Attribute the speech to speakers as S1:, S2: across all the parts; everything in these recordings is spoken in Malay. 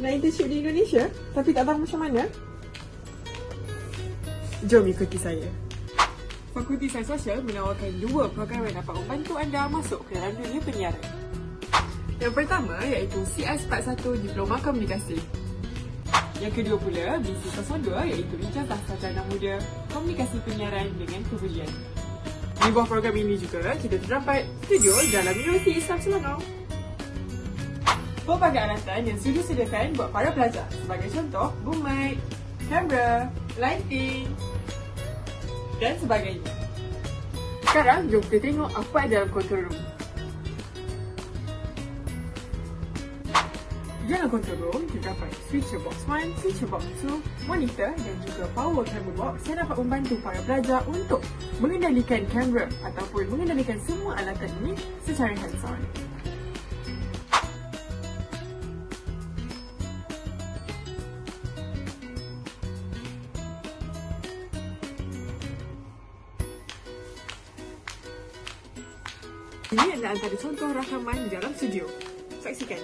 S1: Nak internship di Indonesia tapi tak tahu macam mana? Jom ikuti saya. Fakulti Sains Sosial menawarkan dua program yang dapat membantu anda masuk ke dalam dunia penyiaran. Yang pertama iaitu CS41 Diploma Komunikasi. Yang kedua pula BC02 iaitu Ijazah Sarjana Muda Komunikasi Penyiaran dengan Kemuliaan. Di bawah program ini juga kita terdapat studio dalam Universiti Islam Selangor. Pelbagai alatan yang sudah disediakan buat para pelajar sebagai contoh boom kamera, lighting dan sebagainya. Sekarang jom kita tengok apa ada dalam control room. Dalam control room terdapat switcher box 1, switcher box 2, monitor dan juga power camera box yang dapat membantu para pelajar untuk mengendalikan kamera ataupun mengendalikan semua alatan ini secara hands-on. Ini adalah antara contoh rakaman di dalam studio. Saksikan.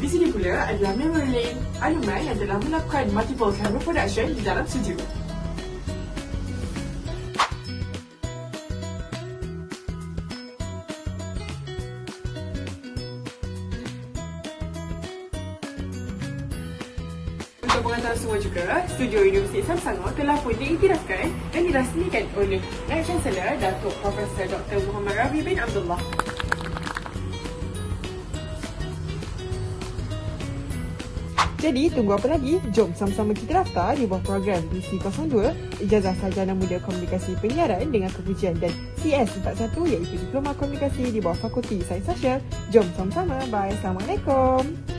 S1: Di sini pula adalah memory lane alumni yang telah melakukan multiple camera production di dalam studio. Untuk pengetahuan semua juga, Studio Universiti Islam Selangor telah pun diiktirafkan dan dirasmikan oleh Naib Chancellor Datuk Profesor Dr. Muhammad Rafi bin Abdullah. Jadi, tunggu apa lagi? Jom sama-sama kita daftar di bawah program BC02, Ijazah Sarjana Muda Komunikasi Penyiaran dengan kepujian dan CS41 iaitu Diploma Komunikasi di bawah Fakulti Sains Sosial. Jom sama-sama. Bye. Assalamualaikum.